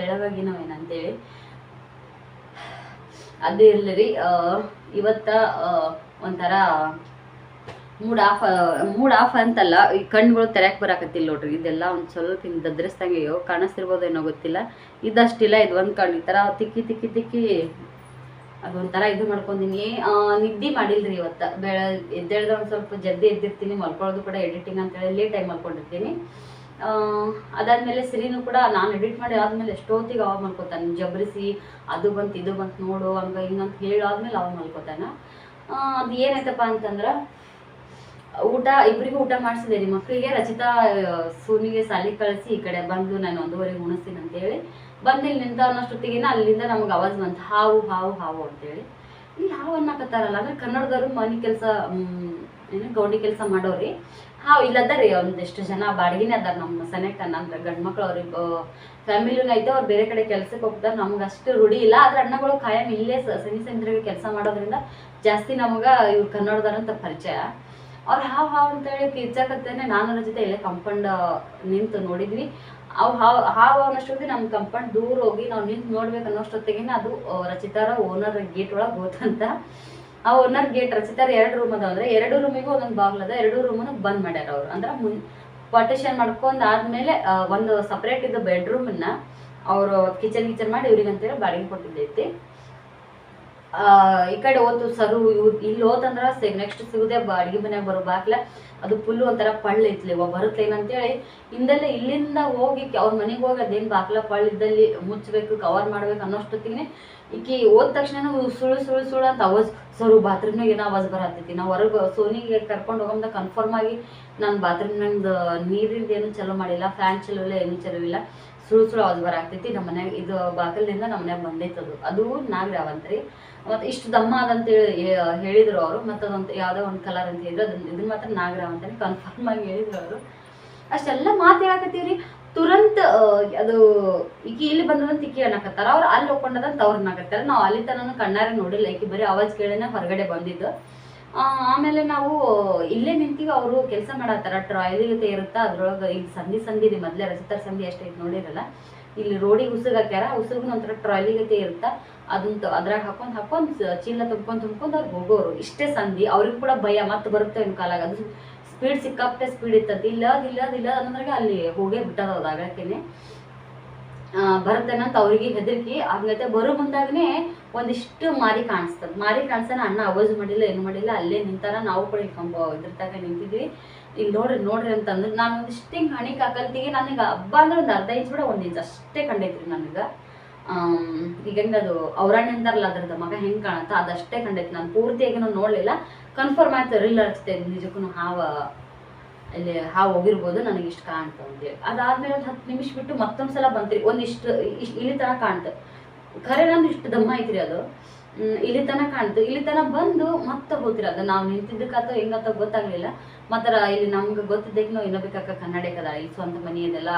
ಏನಂತೇಳಿ. ಅದೇ ಇರಲಿ ರೀ ಇವತ್ತ ಒಂಥರ ಮೂಡ್ ಆಫ್ ಮೂಡ್ ಆಫ್ ಅಂತಲ್ಲ, ಈ ಕಣ್ಗಳು ತೆರೆಯಕ್ಕೆ ಬರಾಕತ್ತಿಲ್ಲ ನೋಡ್ರಿ. ಇದೆಲ್ಲ ಒಂದು ಸ್ವಲ್ಪ ಹಿಂಗೆ ದದ್ರಿಸ್ದಂಗೆ, ಅಯ್ಯೋ ಕಾಣಿಸ್ತಿರ್ಬೋದು ಏನೋ ಗೊತ್ತಿಲ್ಲ. ಇದಷ್ಟಿಲ್ಲ, ಇದು ಒಂದು ಕಣ್ಣು. ಈ ಥರ ತಿಕ್ಕಿ ತಿಕ್ಕಿ ತಿಕ್ಕಿ ಅದೊಂಥರ ಇದು ಮಾಡ್ಕೊಂಡಿನಿ ನಿದ್ದೆ ಮಾಡಿಲ್ರಿ ಇವತ್ತು. ಬೆಳ, ಎದ್ದೇಳ್ದ ಒಂದು ಸ್ವಲ್ಪ ಜಲ್ದಿ ಎದ್ದಿರ್ತೀನಿ ಮಲ್ಕೊಳ್ಳೋದು ಕೂಡ ಎಡಿಟಿಂಗ್ ಅಂತೇಳಿ ಆಗಿ ಮಲ್ಕೊಂಡಿರ್ತೀನಿ. ಅದಾದ್ಮೇಲೆ ಸಿರಿನೂ ಕೂಡ ನಾನು ಎಡಿಟ್ ಮಾಡಿ ಆದ್ಮೇಲೆ ಎಷ್ಟೊತ್ತಿಗೆ ಅವಾಗ ಮಲ್ಕೋತಾನೆ. ಜಬ್ರಿಸಿ, ಅದು ಬಂತು, ಇದು ಬಂತು ನೋಡು, ಹಂಗ ಹಿಂಗಂತ ಹೇಳಾದ್ಮೇಲೆ ಅವಾಗ ಮಲ್ಕೋತಾನ. ಅದು ಏನಾಯ್ತಪ್ಪ ಅಂತಂದ್ರೆ ಊಟ ಇಬ್ಬರಿಗೂ ಊಟ ಮಾಡಿಸಿದೆ ನಿಮ್ಮ ಮಕ್ಕಳಿಗೆ ರಚಿತಾ ಸೂನಿಗೆ ಸಾಲಿ ಕಳಿಸಿ ಈ ಕಡೆ ಬಂದು ನಾನು ಒಂದೂವರೆಗೆ ಉಣಿಸ್ತೀನಿ ಅಂತೇಳಿ. ಬಂದು ಇಲ್ಲಿ ನಿಂತ ಅನ್ನೋಷ್ಟೊತ್ತಿಗೆ ಅಲ್ಲಿಂದ ನಮ್ಗೆ ಅವಾಜ್ ಬಂತು. ಹಾವು ಹಾವು ಹಾವು ಅಂತೇಳಿ. ಇಲ್ಲಿ ಹಾವು ಅನ್ನಕತ್ತಾರಲ್ಲ, ಅಂದ್ರೆ ಕನ್ನಡದವರು ಮನೆ ಕೆಲಸ ಏನು ಗೌಡಿ ಕೆಲಸ ಮಾಡೋರಿ. ಹಾವು ಇಲ್ಲದ ರೀ ಒಂದಿಷ್ಟು ಜನ ಬಾಡಿಗೆನೇ ಅದಾರ ನಮ್ಮ ಸನೇಕ ನಮ್ಮ ಗಂಡು ಮಕ್ಳು ಅವ್ರಿಗೆ ಫ್ಯಾಮಿಲಿನ ಐತೆ, ಅವ್ರು ಬೇರೆ ಕಡೆ ಕೆಲಸಕ್ಕೆ ಹೋಗ್ತಾರೆ. ನಮ್ಗೆ ಅಷ್ಟು ರೂಢಿ ಇಲ್ಲ. ಆದ್ರೆ ಅಣ್ಣಗಳು ಕಾಯಂ ಇಲ್ಲೇ ಸನಿ ಸಂದ್ರಿಗೆ ಕೆಲಸ ಮಾಡೋದ್ರಿಂದ ಜಾಸ್ತಿ ನಮ್ಗೆ ಇವ್ರು ಕನ್ನಡದವ್ರಂತ ಪರಿಚಯ. ಅವ್ರು ಹಾವು ಹಾವು ಅಂತೇಳಿ ಕಿರ್ಚಾಕತ್ತೇನೆ ನಾನು ಅವ್ರ ಜೊತೆ ಇಲ್ಲೇ ಕಂಪೌಂಡ್ ನಿಂತು ನೋಡಿದ್ವಿ. ಅವು ಹಾವ್ ಹಾವ್ ಅನ್ನೋಷ್ಟೊತ್ತಿಗೆ ನಮ್ಮ ಕಂಪೌಂಡ್ ದೂರ ಹೋಗಿ ನಾವು ನಿಂತು ನೋಡ್ಬೇಕು ಅನ್ನೋಷ್ಟೊತ್ತಿಗೆ ಅದು ರಚಿತಾರ ಓನರ್ ಗೇಟ್ ಒಳಗೆ ಹೋತಂತ. ಆ ಓನರ್ ಗೇಟ್ ರಚಿತಾರ ಎರಡು ರೂಮ್ ಅದಾವ ಅಂದ್ರೆ ಎರಡು ರೂಮಿಗೂ ಒಂದೊಂದು ಬಾಗ್ಲದ ಎರಡು ರೂಮನ್ನು ಬಂದ್ ಮಾಡ್ಯಾರ ಅವ್ರು. ಅಂದ್ರೆ ಮುನ್ ಪಾರ್ಟಿಷನ್ ಮಾಡ್ಕೊಂಡ್ ಆದ್ಮೇಲೆ ಒಂದು ಸಪ್ರೇಟ್ ಇದ್ದ ಬೆಡ್ರೂಮನ್ನ ಅವರು ಕಿಚನ್ ಕಿಚನ್ ಮಾಡಿ ಇವ್ರಿಗೆ ಅಂತೇಳಿ ಬಾಡಿಗೆ ಕೊಟ್ಟಿದ್ದೈತಿ. ಈ ಕಡೆ ಹೋತು ಸರು ಇಲ್ಲಿ ಹೋತಂದ್ರ ನೆಕ್ಸ್ಟ್ ಸಿಗುದೇ ಅಡ್ಗೆ ಮನ್ಯಾಗ ಬರೋ ಬಾಕ್ಲ ಅದು ಫುಲ್ ಒಂಥರ ಪಳ್ಳ ಐತ್ಲಿ ಅವ ಬರುತ್ತೇನ ಅಂತೇಳಿ, ಹಿಂದೆಲ್ಲ ಇಲ್ಲಿಂದ ಹೋಗಿ ಅವ್ರ ಮನೆಗೆ ಹೋಗಿ ಅದೇನು ಬಾಕ್ಲ ಪಳ್ಳ ಇದ್ದಲ್ಲಿ ಮುಚ್ಚಬೇಕು ಕವರ್ ಮಾಡ್ಬೇಕು ಅನ್ನೋಷ್ಟೊತ್ತಿಗೆ ಈಕಿ ಹೋದ ತಕ್ಷಣ ಸುಳು ಸುಳು ಸುಳು ಅಂತ ಅವಾಜ್ ಸರು ಬಾತ್ರೂಮ್ನಾಗ ಏನೋ ಅವಾಜ್ ಬರತ್ತೈತಿ ನಾವು ಹೊರಗೆ ಸೋನಿಗೆ ಕರ್ಕೊಂಡು ಹೋಗಮ್ದ ಕನ್ಫರ್ಮ್ ಆಗಿ, ನಾನು ಬಾತ್ರೂಮ್ನಾಗ ನೀರಿಂದ ಏನು ಚಲೋ ಮಾಡಿಲ್ಲ ಫ್ಯಾನ್ ಚಲೋ ಇಲ್ಲ, ಏನು ಚಲೋ ಇಲ್ಲ ಸುಳು ಸುಳು ಅವಾಜ್ ಬರಾಕ್ತೈತಿ. ನಮ್ಮ ಮನ್ಯಾಗ ಇದು ಬಾಕಲಿಂದ ನಮ್ಮ ಮನ್ಯಾಗ ಬಂದೈತೆ ಅದು ಅದು ನಾಗರಾವಂತ್ರಿ ಮತ್ತು ಇಷ್ಟು ದಮ್ಮ ಅದಂತೇಳಿ ಹೇಳಿದರು ಅವರು. ಮತ್ತು ಅದೊಂದು ಯಾವುದೋ ಒಂದು ಕಲರ್ ಅಂತ ಹೇಳಿದ್ರು. ಅದನ್ನ ಇದನ್ನ ಮಾತ್ರ ನಾಗರಾವ್ ಅಂತಲೇ ಕನ್ಫರ್ಮ್ ಆಗಿ ಹೇಳಿದ್ರು ಅವರು. ಅಷ್ಟೆಲ್ಲ ಮಾತು ಹೇಳಕತ್ತೀವ್ರಿ. ತುರಂತ ಅದು ಈಕಿ ಇಲ್ಲಿ ಬಂದದಂತ ಈಕಿ ಅನ್ನಕತ್ತಾರ. ಅವ್ರು ಅಲ್ಲಿ ಹೋಗ್ಕೊಂಡದಂತ ಅವ್ರು ಅನ್ನಕತ್ತಾರ. ನಾವು ಅಲ್ಲಿ ತನ ಕಣ್ಣಾರೆ ನೋಡಿಲ್ಲ. ಈಕಿ ಬರೀ ಅವಾಜ್ ಕೇಳಿನ ಹೊರಗಡೆ ಬಂದಿದ್ದು. ಆಮೇಲೆ ನಾವು ಇಲ್ಲೇ ನಿಂತೀವಿ, ಅವರು ಕೆಲಸ ಮಾಡತ್ತಾರ ಟ್ರಾಯ್ಲಿ ಜೊತೆ ಇರುತ್ತಾ ಅದ್ರೊಳಗೆ ಇಲ್ಲಿ ಸಂಧಿ ಸಂಧಿ ಇದೆ, ಮೊದಲೇ ರಸಿತಾರ್ ಸಂಧಿ ಅಷ್ಟೈತೆ ನೋಡಿರಲ್ಲ? ಇಲ್ಲಿ ರೋಡಿಗೆ ಉಸುಗ್ ಹಾಕ್ಯಾರ ಉಸುಗ್ ಒಂಥರ ಟ್ರಾಯ್ಲಿ ಗತೆ ಇರುತ್ತಾ? ಅದನ್ನ ಅದ್ರಾಗ ಹಾಕೊಂಡ್ ಹಾಕೊಂಡು ಚೀಲ ತುಂಬ್ಕೊಂಡ್ ತುಂಬ್ಕೊಂಡ್ ಅವ್ರು ಹೋಗೋರು. ಇಷ್ಟೇ ಸಂಧಿ ಅವ್ರಿಗೂ ಕೂಡ ಭಯ, ಮತ್ತೆ ಬರುತ್ತೆ ಇನ್ ಕಾಲಾಗ. ಅದು ಸ್ಪೀಡ್ ಸಿಕ್ಕಾಪಟ್ಟೆ ಸ್ಪೀಡ್ ಇತ್ತದ. ಇಲ್ಲ ಇಲ್ಲ ಇಲ್ಲ ಅನ್ನೋದ್ರಾಗ ಅಲ್ಲಿ ಹೋಗೇ ಬಿಟ್ಟದ ಅದು ಆಗಕ್ಕೇನೆ. ಬರುತ್ತೇನಂತ ಅವ್ರಿಗೆ ಹೆದರಿಕೆ. ಹಂಗೈತೆ ಬರೋ ಮುಂದಾಗನೆ ಒಂದಿಷ್ಟು ಮಾರಿ ಕಾಣಿಸ್ತದ. ಮಾರಿ ಕಾಣಿಸ್ತಾನ ಅಣ್ಣ ಅವಾಜ್ ಮಾಡಿಲ್ಲ, ಏನು ಮಾಡಿಲ್ಲ, ಅಲ್ಲೇ ನಿಂತಾನ ನಾವು ಕೂಡ ಕಂಬ ಇದ್ರತಾಗ ನಿಂತಿದ್ವಿ. ಇಲ್ಲಿ ನೋಡ್ರಿ ನೋಡ್ರಿ ಅಂತಂದ್ರೆ ನಾನು ಒಂದಿಷ್ಟು ಹಿಂಗೆ ಹಣಿ ಕಾಕಲ್ತಿಗೆ ನನಗೆ ಹಬ್ಬ ಅಂದ್ರೆ ಒಂದು ಅರ್ಧ ಇಂಚ್ ಬಿಡ ಒಂದು ಇಂಚ್ ಅಷ್ಟೇ ಕಂಡೈತ್ರಿ ನನಗೆ. ಈಗ ಹೆಂಗೆ ಅದು ಅಂತಾರಲ್ಲ ಅದ್ರದ್ದು ಮಗ ಹೆಂಗೆ ಕಾಣತ್ತ ಅದಷ್ಟೇ ಕಂಡೈತಿ ನಾನು ಪೂರ್ತಿಯಾಗಿ ನೋಡಲಿಲ್ಲ. ಕನ್ಫರ್ಮ್ ಆಯ್ತು ರೀಲ್ ಹಚ್ತೆ ನಿಜಕ್ಕೂ ಹಾವ ಇಲ್ಲಿ ಹಾವು ಹೋಗಿರ್ಬೋದು, ನನಗೆ ಇಷ್ಟು ಕಾಣ್ತು ಅಂತೇಳಿ ಅದಾದ್ಮೇಲೆ ಒಂದು ಹತ್ತು ನಿಮಿಷ ಬಿಟ್ಟು ಮತ್ತೊಂದು ಸಲ ಬಂತ್ರಿ ಒಂದಿಷ್ಟು ಇಷ್ಟು ಇಲ್ಲಿ ತನಕ ಕಾಣ್ತು. ಖರೆ ನಂದು ಇಷ್ಟು ದಮ್ಮ ಐತ್ರಿ ಅದು. ಇಲ್ಲಿ ತನಕ ಕಾಣ್ತು. ಇಲ್ಲಿ ತನಕ ಬಂದು ಮತ್ತೆ ಹೋತ್ರಿ ಅದು ನಾವು ನಿಂತಿದ್ದಕ್ಕಂತ ಹೆಂಗಂತ ಗೊತ್ತಾಗ್ಲಿಲ್ಲ. ಮಾತ್ರ ಇಲ್ಲಿ ನಮ್ಗೆ ಗೊತ್ತಿದ್ದಕ್ಕೆ ನಾವು ಇನ್ನೊಬ್ಬಕ್ಕ ಕನ್ನಡಕದ, ಈ ಸ್ವಂತ ಮನಿ ಅದೆಲ್ಲ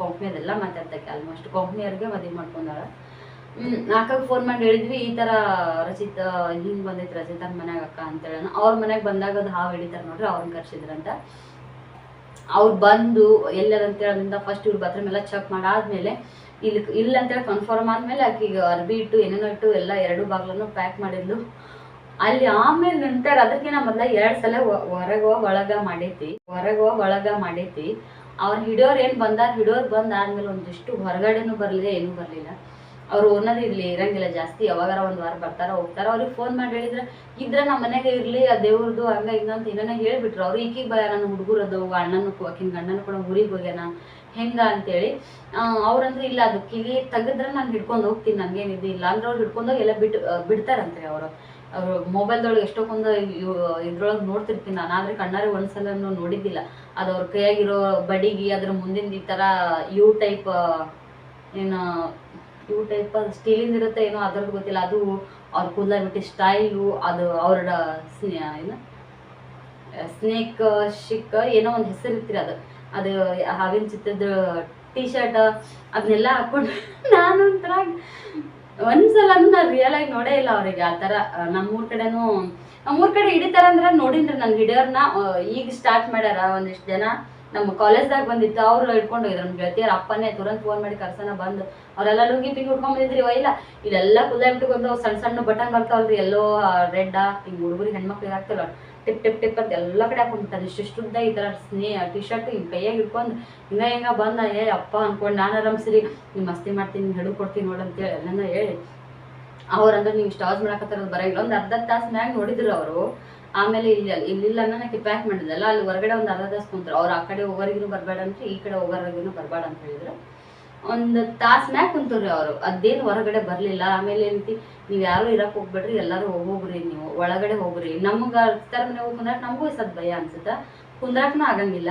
ಕೊಂಪ್ನಿಯದೆಲ್ಲ ಮಾತಾಡ್ತಕ್ಕೆ ಆಲ್ಮೋಸ್ಟ್ ಕೊಂಪ್ನಿಯವ್ರಿಗೆ ಮದುವೆ ಮಾಡ್ಕೊಂಡಾಳ. ನಾಲ್ಕಾಗ ಫೋನ್ ಮಾಡಿ ಹೇಳಿದ್ವಿ, ಈ ತರ ರಚಿತ, ಹಿಂಗ್ ಬಂದೈತಿ ರಚಿತನ ಮನ್ಯಾಗ ಅಕ್ಕ ಅಂತೇಳಿ ಅವ್ರ ಮನೆಗೆ ಬಂದಾಗ ಅದು ಹಾವು ಹೇಳಿತಾರ ನೋಡ್ರಿ ಅವ್ರನ್ನ ಕರ್ಸಿದ್ರಂತ. ಅವ್ರು ಬಂದು ಎಲ್ಲದಂತೇಳಿ ಹೇಳೋದ್ರಿಂದ ಫಸ್ಟ್ ಇವ್ರು ಬಾತ್ರೂಮ್ ಎಲ್ಲ ಚೆಕ್ ಮಾಡಾದ್ಮೇಲೆ ಇಲ್ಲಿ ಇಲ್ಲ ಅಂತೇಳಿ ಕನ್ಫರ್ಮ್ ಆದ್ಮೇಲೆ ಆಕಿಗೆ ಅರ್ಬಿ ಇಟ್ಟು ಏನೇನೋ ಇಟ್ಟು ಎಲ್ಲ ಎರಡು ಬಾಗ್ಲನ್ನು ಪ್ಯಾಕ್ ಮಾಡಿದ್ಲು. ಅಲ್ಲಿ ಆಮೇಲೆ ನಂತರ ಅದಕ್ಕಿಂತ ಮೊದ್ಲ ಎರಡ್ ಸಲ ಹೊರಗ ಒಳಗ ಮಾಡೈತಿ ಹೊರಗ ಒಳಗ ಮಾಡೈತಿ ಅವ್ರು ಹಿಡಿಯೋರ್ ಏನ್ ಬಂದಾರ, ಹಿಡಿಯೋರು ಬಂದ್ ಆದ್ಮೇಲೆ ಒಂದಿಷ್ಟು ಹೊರಗಡೆನೂ ಬರ್ಲಿಲ್ಲ, ಏನೂ ಬರ್ಲಿಲ್ಲ. ಅವ್ರು ಓನರ್ ಇರ್ಲಿ, ಇರಂಗಿಲ್ಲ ಜಾಸ್ತಿ, ಯಾವಾಗಾರ ಒಂದ್ ವಾರ ಬರ್ತಾರ ಹೋಗ್ತಾರ, ಅವ್ರಿಗೆ ಫೋನ್ ಮಾಡಿ ಹೇಳಿದ್ರೆ, ಇದ್ರ ನಮ್ಮ ಮನೆಗೆ ಇರ್ಲಿ, ಆ ದೇವ್ರದ್ದು ಹಂಗ ಹಿಂಗ ಅಂತ ಹೇಳಿಬಿಟ್ರು. ಅವ್ರು ಈಕಿಗೆ ಬಯ ನನ್ನ ಹುಡುಗರದ್ದು ಅಣ್ಣನ ಆಕಿನ ಗಂಡನು ಕೂಡ ಊರಿಗೆ ಹೋಗ್ಯಾನ, ಹೆಂಗ ಅಂತೇಳಿ ಅವ್ರಂದ್ರೆ ಇಲ್ಲ ಅದು ಕಿಲಿ ತೆಗೆದ್ರೆ ನಾನು ಹಿಡ್ಕೊಂಡು ಹೋಗ್ತೀನಿ ನನ್ಗೇನಿದೆ ಇಲ್ಲ. ಅಂದ್ರೆ ಅವ್ರು ಹಿಡ್ಕೊಂಡೋಗಿ ಎಲ್ಲ ಬಿಟ್ಟು ಬಿಡ್ತಾರಂತೆ ಅವರು. ಅವರು ಮೊಬೈಲ್ದೊಳಗೆ ಎಷ್ಟೊಂದು ಇದ್ರೊಳಗೆ ನೋಡ್ತಿರ್ತೀನಿ ನಾನು. ಆದ್ರೆ ಕಣ್ಣಾರೆ ಒಂದ್ಸಲ ನೋಡಿದ್ದಿಲ್ಲ. ಅದು ಅವ್ರ ಕೈಯಾಗಿರೋ ಬಡಿಗೆ, ಅದ್ರ ಮುಂದಿನ ಈ ಥರ ಯು ಟೈಪ್ ಏನು ಯು ಟೈಪ್ ಸ್ಟೀಲಿಂದ ಇರುತ್ತೆ ಏನೋ ಅದ್ರದ್ದು ಗೊತ್ತಿಲ್ಲ. ಅದು ಅವ್ರ ಕೂದಲ ಬಿಟ್ಟು ಸ್ಟೈಲು ಅದು ಅವ್ರ ಏನು? ಸ್ನೇಕ್, ಶಿಕ್, ಏನೋ ಒಂದು ಹೆಸರು ಇರ್ತೀರಿ ಅದು. ಅದು ಹಾವಿನ ಚಿತ್ರದ ಟೀ ಶರ್ಟ್ ಅದನ್ನೆಲ್ಲ ಹಾಕೊಂಡು ನಾನು ಒಂಥರ ಒಂದ್ಸಲ ನಾನು ರಿಯಲ್ ಆಗಿ ನೋಡೇ ಇಲ್ಲ ಅವ್ರಿಗೆ ಆ ಥರ. ನಮ್ಮೂರ ಕಡೆನೂ, ನಮ್ಮೂರ ಕಡೆ ಹಿಡಿತಾರ ಅಂದ್ರೆ ನೋಡಿನ್ರಿ ನನ್ನ ಹಿಡಿಯೋರ್ನ. ಈಗ ಸ್ಟಾರ್ಟ್ ಮಾಡ್ಯಾರ ಒಂದಿಷ್ಟು ಜನ. ನಮ್ಮ ಕಾಲೇಜ್ದಾಗ ಬಂದಿತ್ತು, ಅವ್ರು ಹಿಡ್ಕೊಂಡು ಹೋಗಿದ್ರು ನಮ್ಮ ಗೆಳತಿಯರ ಅಪ್ಪನೇ ತುರಂತ ಫೋನ್ ಮಾಡಿ ಕರ್ಸನ ಬಂದು. ಅವರೆಲ್ಲ ಲುಂಗಿ ಪಿಂಗಿ ಉಟ್ಕೊಂಡ್ ಬಂದಿದ್ರಿ, ಇವ ಇಲ್ಲ, ಇಲ್ಲೆಲ್ಲ ಕುದಾಯ್ಬಿಟ್ಟು ಬಿಟ್ಟು ಸಣ್ಣ ಸಣ್ಣ ಬಟನ್ ಬರ್ತಾವಲ್ರಿ, ಎಲ್ಲೋ ರೆಡ್ ಹಿಂಗ್ ಹುಡುಗರಿಗೆ ಹೆಣ್ಮಕ್ಳಿಗೆ ಹಾಕ್ತಲ್ಲ ಟಿಪ್ ಟಿಪ್ ಟಿಪ್ ಅಂತ ಎಲ್ಲ ಕಡೆ ಹಾಕೊಂಡ್ಬಿಟ್ಟಾರೆ ಇಷ್ಟು ಉದ್ದ ಈ ಥರ ಸ್ನೇ ಟಿ ಶರ್ಟ್ ಹಿಂಗೆ ಕೈಯಾಗ ಹಿಡ್ಕೊಂಡು ಹಿಂಗ ಹಿಂಗ ಬಂದ, ಏ ಅಪ್ಪ ಅನ್ಕೊಂಡು ನಾನು ಆರಾಮ್ಸಿರಿ, ನೀವು ಮಸ್ತಿ ಮಾಡ್ತೀನಿ ಹಿಡಿದು ಕೊಡ್ತೀನಿ ನೋಡಂತೇಳಿ ನನ್ನ ಹೇಳಿ. ಅವ್ರಂದ್ರೆ, ನೀವು ಆವಾಜ್ ಮಾಡಕತ್ತಾರ ಬರಂಗಿಲ್ಲ ಒಂದು ಅರ್ಧ ತಾಸು ಮ್ಯಾಗ ನೋಡಿದ್ರು ಅವರು. ಆಮೇಲೆ ಇಲ್ಲಿ ಇಲ್ಲಿಲ್ಲ ನಾನು ಪ್ಯಾಕ್ ಮಾಡಿದಲ್ಲ ಅಲ್ಲಿ ಹೊರಗಡೆ ಒಂದು ಅರ್ಧ ತಾಸು ಕುಂತ್ರು. ಅವ್ರು ಆ ಕಡೆ ಹೋಗೋರಿಗೂ ಬರಬೇಡ ಅಂತ ಈ ಕಡೆ ಹೋಗೋರಿಗೂ ಬರಬೇಡ ಅಂತ ಹೇಳಿದ್ರು. ಒಂದು ತಾಸು ಮ್ಯಾಗ ಕುಂತ್ರಿ ಅವರು. ಅದೇನು ಹೊರಗಡೆ ಬರಲಿಲ್ಲ. ಆಮೇಲೆ ಏನೈತಿ ನೀವು ಯಾರು ಇರಕ್ಕೆ ಹೋಗ್ಬೇಡ್ರಿ, ಎಲ್ಲರೂ ಹೋಗ್ರಿ ನೀವು. ಒಳಗಡೆ ಹೋಗ್ರಿ. ನಮ್ಗೆ ತರ ಮನೆ ಹೋಗಿ ನಮಗೂ ಸದ್ ಭಯ ಅನ್ಸುತ್ತೆ? ಕುಂದ್ರಾಕನೂ ಆಗಂಗಿಲ್ಲ.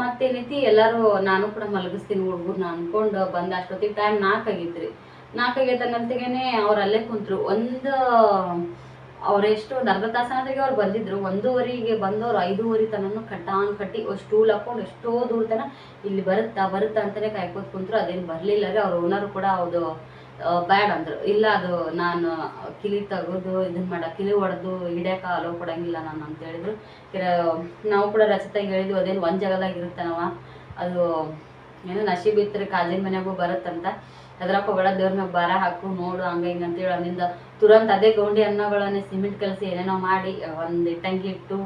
ಮತ್ತೇನೈತಿ, ಎಲ್ಲರೂ ನಾನು ಕೂಡ ಮಲಗಿಸ್ತೀನಿ ಹುಡುಗರು ಅನ್ಕೊಂಡು ಬಂದ ಅಷ್ಟೊತ್ತಿಗೆ ಟೈಮ್ ನಾಲ್ಕು ರೀ ನಾಲ್ಕು ಆಗೈತೆ ಅನ್ನೋತ್ತಿಗೆನೆ ಅವ್ರು ಅಲ್ಲೇ ಕುಂತ್ರು. ಒಂದು ಅವ್ರು ಎಷ್ಟು ಒಂದು ಅರ್ಧ ತಾಸನಾದ್ರಿಗೆ ಅವ್ರು ಬಂದಿದ್ರು, ಒಂದೂವರೆಗೆ ಬಂದವರು, ಐದೂವರೆ ತನಕ ಕಟ್ಟಾನ್ ಕಟ್ಟಿ ಸ್ಟೂಲ್ ಹಾಕೊಂಡು ಎಷ್ಟೋ ದೂರ ತನ ಇಲ್ಲಿ ಬರುತ್ತಾ ಬರುತ್ತಾ ಅಂತಾನೆ ಕಾಯ್ಕೋತ ಕುಂತರು, ಅದೇನು ಬರಲಿಲ್ಲ ರೀ, ಅವ್ರ ಓನರ್ ಕೂಡ ಅದು ಬ್ಯಾಡ್ ಅಂದ್ರು. ಇಲ್ಲ, ಅದು ನಾನು ಕಿಲಿ ತೆಗೆದು ಇದನ್ನ ಮಾಡ, ಕಿಲಿ ಹೊಡೆದು ಹಿಡಿಯಕ ಅಲೋ ಕೊಡಂಗಿಲ್ಲ ನಾನು ಅಂತ ಹೇಳಿದ್ರು. ನಾವು ಕೂಡ ರಚಿತಾಗಿ ಹೇಳಿದ್ವಿ, ಅದೇನು ಒಂದು ಜಾಗದಾಗ ನಾವು ಅದು, ಏನೋ ನಶೀಬ್ ಇತ್ತು ಕಾಜಿನ ಮನೆಗೂ ಬರುತ್ತಂತ. ಅದ್ರಾಗ ಬೇಡ, ದೇವ್ರ ಮ್ಯಾಗ ಭಾರ ಹಾಕು, ನೋಡು, ಹಂಗ ಹಿಂಗ ಅಂತೇಳಿ. ಅಲ್ಲಿಂದ ತುರಂತ ಅದೇ ಗೌಂಡಿ ಅನ್ನಗಳನ್ನೇ ಸಿಮೆಂಟ್ ಕಲಸಿ ಏನೇನೋ ಮಾಡಿ, ಒಂದು ಇಟ್ಟಂಗಿ ಇಟ್ಟು,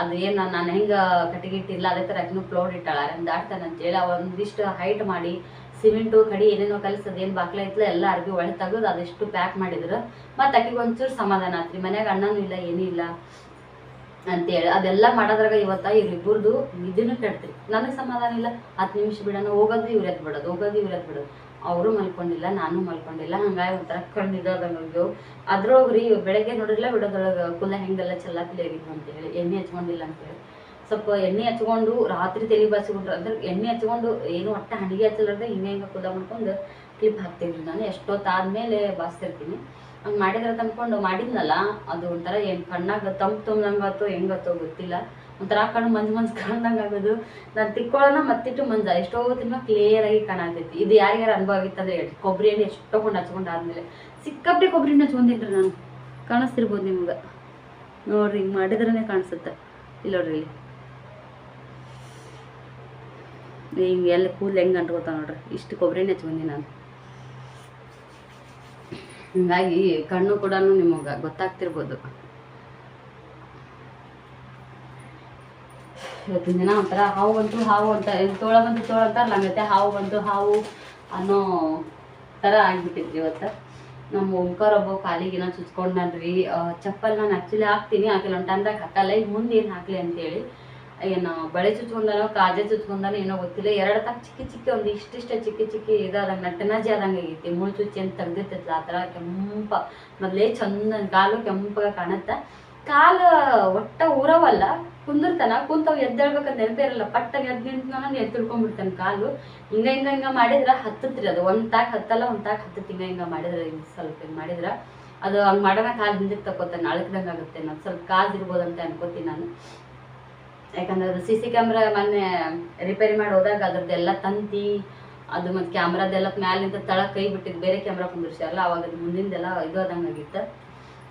ಅದು ಏನು ನಾನು ಹೆಂಗೆ ಕಟ್ಟಿಗೆ ಇಟ್ಟಿಲ್ಲ ಅದೇ ಥರ ಆಕಿನೂ ಫ್ಲೋರ್ ಇಟ್ಟಾಳ. ದಾಟ್ತಾನೆ ಅಂತೇಳಿ ಅವ ಒಂದಿಷ್ಟು ಹೈಟ್ ಮಾಡಿ ಸಿಮೆಂಟು ಕಡಿ ಏನೇನೋ ಕಲಸಿ ಅದೇನು ಬಾಕ್ಲ ಐತ್ಲ, ಎಲ್ಲ ಅರ್ಬಿ ಒಳಗೆ ತೆಗೆದು ಅದೆಷ್ಟು ಪ್ಯಾಕ್ ಮಾಡಿದ್ರು ಮತ್ತು ಆಕಿಗೆ ಒಂಚೂರು ಸಮಾಧಾನ ಆತ್ರಿ. ಮನ್ಯಾಗ ಅಣ್ಣನೂ ಇಲ್ಲ, ಏನೂ ಇಲ್ಲ ಅಂತೇಳಿ. ಅದೆಲ್ಲ ಮಾಡೋದ್ರಾಗ ಇವತ್ತ ಇವ್ರಿಬ್ಬರದು ಇದನ್ನು ಕೆಡ್ತ್ರಿ. ನನಗೆ ಸಮಾಧಾನ ಇಲ್ಲ. ಹತ್ತು ನಿಮಿಷ ಬಿಡೋಣ, ಹೋಗೋದು, ಇವ್ರು ಎತ್ ಬಿಡೋದು, ಹೋಗೋದು, ಇವ್ರು ಎತ್ ಬಿಡೋದು. ಅವರು ಮಲ್ಕೊಂಡಿಲ್ಲ, ನಾನು ಮಲ್ಕೊಂಡಿಲ್ಲ, ಹಂಗಾಗಿ ಒಂಥರ ಕಣ್ಣಿದ್ದೋದಂಗೆ ಅದ್ರೊಳಗೆ ರೀ ಬೆಳಗ್ಗೆ ನೋಡಿರಲ್ಲ ಬಿಡೋದ್ರೊಳಗೆ ಕುಲ್ಲ ಹೆಂಗೆಲ್ಲ ಚೆಲ್ಲಾಪಿಲಿ ಆಗಿದ್ವು ಅಂತೇಳಿ, ಎಣ್ಣೆ ಹಚ್ಕೊಂಡಿಲ್ಲ ಅಂತೇಳಿ. ಸ್ವಲ್ಪ ಎಣ್ಣೆ ಹಚ್ಕೊಂಡು ರಾತ್ರಿ ತಲೆ ಬಾಚಿಕೊಂಡ್ರು ಅಂದ್ರೆ ಎಣ್ಣೆ ಹಚ್ಕೊಂಡು ಏನು ಒಟ್ಟ ಹಣಿಗೆ ಹಚ್ಚಲಾರ್ದೆ ಹಿಂಗೆ ಹಿಂಗೆ ಕುದ ಮಾಡ್ಕೊಂಡು ಕ್ಲಿಪ್ ಹಾಕ್ತೀನಿ ನಾನು. ಎಷ್ಟೊತ್ತಾದ್ಮೇಲೆ ಬಾಸ್ತಿರ್ತೀನಿ ಹಂಗೆ ಮಾಡಿದ್ರೆ ತಂದ್ಕೊಂಡು ಮಾಡಿದ್ನಲ್ಲ, ಅದು ಒಂಥರ ಏನು ಕಣ್ಣಾಗ ತಂಪು ತುಂಬ್ದಂಗಾತೋ ಹೆಂಗತ್ತೋ ಗೊತ್ತಿಲ್ಲ. ಒಂಥರ ಕಣ್ಣು ಮಂಜು ಮಂಜು ಕಾಣ್ದಂಗೆ ಆಗೋದು. ನಾನು ತಿಕ್ಕೊಳ್ಳೋಣ ಮತ್ತಿಟ್ಟು ಮಂಜ. ಎಷ್ಟೋ ತಿನ್ನ ಕ್ಲಿಯರ್ ಆಗಿ ಕಾಣತೈತಿ ಇದು ಯಾರ್ಯಾರು ಅನುಭವ ಆಗಿತ್ತಂದ್ರೆ ಹೇಳಿ ಕೊಬ್ಬರಿ ಎಣ್ಣೆ ಎಷ್ಟೋ ಕೊಂಡು ಹಚ್ಕೊಂಡು ಆದ್ಮೇಲೆ. ಸಿಕ್ಕಾಪಟ್ಟೆ ಕೊಬ್ಬರಿ ಎಣ್ಣೆ ಹಚ್ಕೊಂಡಿನ್ರಿ ನಾನು? ಕಾಣಿಸ್ತಿರ್ಬೋದು ನಿಮ್ಗೆ. ನೋಡ್ರಿ, ಹಿಂಗೆ ಮಾಡಿದ್ರೇ ಕಾಣಿಸುತ್ತೆ. ಇಲ್ಲಿ ನೋಡ್ರಿ ಇಲ್ಲಿ. ಹಿಂಗೆ ಎಲ್ಲ ಕೂಲ್ ಹೆಂಗೆ ಅಂಟ್ಕೋತಾವ ನೋಡ್ರಿ. ಇಷ್ಟು ಕೊಬ್ಬರಿ ಎಣ್ಣೆ ಹಚ್ಕೊಂಡಿ ನಾನು. ಹಿಂಗಾಗಿ ಕಣ್ಣು ಕೂಡ ನಿಮಗೆ ಗೊತ್ತಾಗ್ತಿರ್ಬೋದು. ಇವತ್ತಿನ ದಿನ ಒಂಥರ ಹಾವು ಬಂತು ಹಾವು ಅಂತ ತೋಳ ಬಂತು ತೋಳ ಅಂತಾರಲ್ಲ ಹಂಗೈತೆ ಹಾವು ಬಂತು ಹಾವು ಅನ್ನೋ ಥರ ಆಗಿಬಿಟ್ಟಿದ್ರಿ ಇವತ್ತು. ನಮ್ಮ ಓಂಕಾರ ಒಬ್ಬ ಕಾಲಿಗಿನ ಚುಚ್ಕೊಂಡ್ರಿ ಚಪ್ಪಲ್ ನಾನು ಆ್ಯಕ್ಚುಲಿ ಹಾಕ್ತೀನಿ, ಹಾಕಿಲ್ಲ, ಒಂದು ಟೈಮ್ದಾಗ ಹಾಕಲ್ಲ ಈಗ ಮುಂದೆ ಏನು ಹಾಕಲಿ ಅಂತೇಳಿ. ಏನು, ಬಳೆ ಚುಚ್ಕೊಂಡನೋ, ಕಾಜೆ ಚುಚ್ಕೊಂಡನೋ ಏನೋ ಗೊತ್ತಿಲ್ಲ. ಎರಡು ತಕ್ಕ ಚಿಕ್ಕ ಚಿಕ್ಕ ಒಂದು ಇಷ್ಟಿಷ್ಟ ಚಿಕ್ಕ ಚಿಕ್ಕ ಇದಾದಂಗೆ, ನಟನಾಜಿ ಆದಂಗೆ ಆಗೈತಿ ಮುಳ್ಳು ಚುಚ್ಚಿ ಅಂತ ತೆಗ್ದಿರ್ತೈತಲ್ಲ ಆ ಥರ ಕೆಂಪ, ಮೊದಲೇ ಚಂದ, ಕಾಲು ಕೆಂಪಾಗ ಕಾಣುತ್ತೆ ಕಾಲು ಒಟ್ಟ ಊರವಲ್ಲ, ಕುಂದಿರ್ತಾನ ಕುಂತವ್ ಎದ್ದೇಳ್ಬೇಕಂತ ನೆನಪೇ ಇರಲ್ಲ. ಪಟ್ಟಾಗ ಎದ್ದು ನಿಂತ ನಾನು ಎದ್ದು ತಿಳ್ಕೊಂಡ್ಬಿಡ್ತಾನೆ ಕಾಲು. ಹಿಂಗ ಹಿಂಗ ಹಿಂಗ ಮಾಡಿದ್ರ ಹತ್ತತ್ರಿ ಅದು. ಒಂದ್ ತಾಕ್ ಹತ್ತಲ್ಲ, ಒಂದ್ ತಾಕ್ ಹತ್ತತ್ ಹಿಂಗ ಹಿಂಗ ಮಾಡಿದ್ರ ಹಿಂಗ್ ಸ್ವಲ್ಪ ಹಿಂಗ್ ಮಾಡಿದ್ರ ಅದು ಹಂಗ್ ಮಾಡೋಣ ಕಾಲು ಹಿಂದಕ್ಕೆ ತಕೋತಾನೆ ಅಳಕ್ದಂಗ ಆಗುತ್ತೆ ನಾನು ಸ್ವಲ್ಪ ಕಾಲ್ ಇರ್ಬೋದಂತ ಅನ್ಕೋತೀನಿ ನಾನು. ಯಾಕಂದ್ರೆ ಅದು ಸಿ ಸಿ ಕ್ಯಾಮ್ರಾ ಮೊನ್ನೆ ರಿಪೇರಿ ಮಾಡಿ ಹೋದಾಗ ಅದ್ರದ್ದೆಲ್ಲ ತಂತಿ, ಅದು ಮತ್ತು ಕ್ಯಾಮ್ರಾದೆಲ್ಲ ಮ್ಯಾಲಿಂದ ತಳ ಕೈ ಬಿಟ್ಟಿದ್ದು ಬೇರೆ ಕ್ಯಾಮ್ರಾ ಕುಂದಿರ್ಸ್ಯಾರಲ್ಲ, ಅವಾಗ ಅದು ಮುಂದಿಂದೆಲ್ಲ ಇದು ಆದಂಗೆ